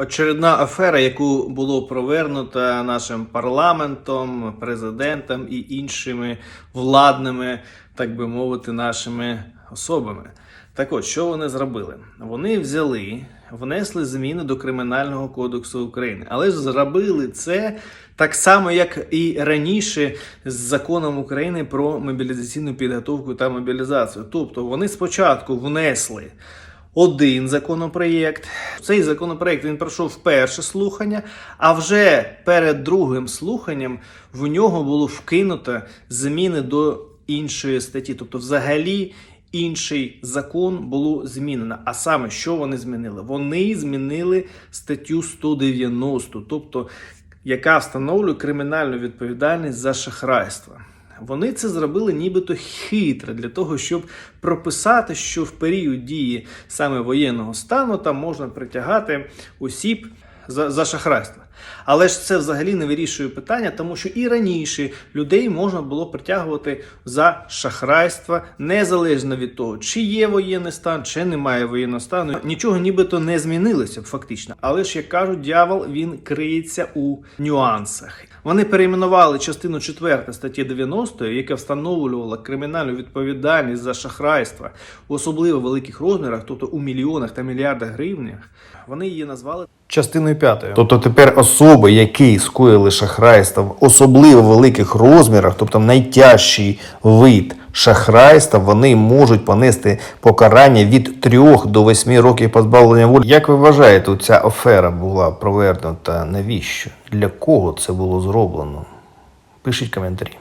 Очередна афера, яку було провернуто нашим парламентом, президентом і іншими владними, так би мовити, нашими особами. Так от, що вони зробили? Вони взяли, внесли зміни до Кримінального кодексу України, але ж зробили це так само, як і раніше з законом України про мобілізаційну підготовку та мобілізацію. Тобто вони спочатку внесли один законопроєкт. Цей законопроєкт він пройшов перше слухання, а вже перед другим слуханням в нього було вкинуто зміни до іншої статті. Тобто, взагалі. Інший закон було змінено. А саме, що вони змінили? Вони змінили статтю 190, тобто яка встановлює кримінальну відповідальність за шахрайство. Вони це зробили нібито хитро для того, щоб прописати, що в період дії саме воєнного стану там можна притягати осіб за, за шахрайство. Але ж це взагалі не вирішує питання, тому що і раніше людей можна було притягувати за шахрайство, незалежно від того, чи є воєнний стан, чи немає воєнного стану. Нічого нібито не змінилося фактично. Але ж як кажуть, дьявол він криється у нюансах. Вони перейменували частину 4 статті 90, яка встановлювала кримінальну відповідальність за шахрайство особливо великих розмірах, тобто у мільйонах та мільярдах гривнях. Вони її назвали частиною п'ятою. Тобто тепер особи, які скоїли шахрайство в особливо великих розмірах, тобто найтяжчий вид шахрайства, вони можуть понести покарання від 3 до 8 років позбавлення волі. Як ви вважаєте, ця афера була провернута? Навіщо? Для кого це було зроблено? Пишіть коментарі.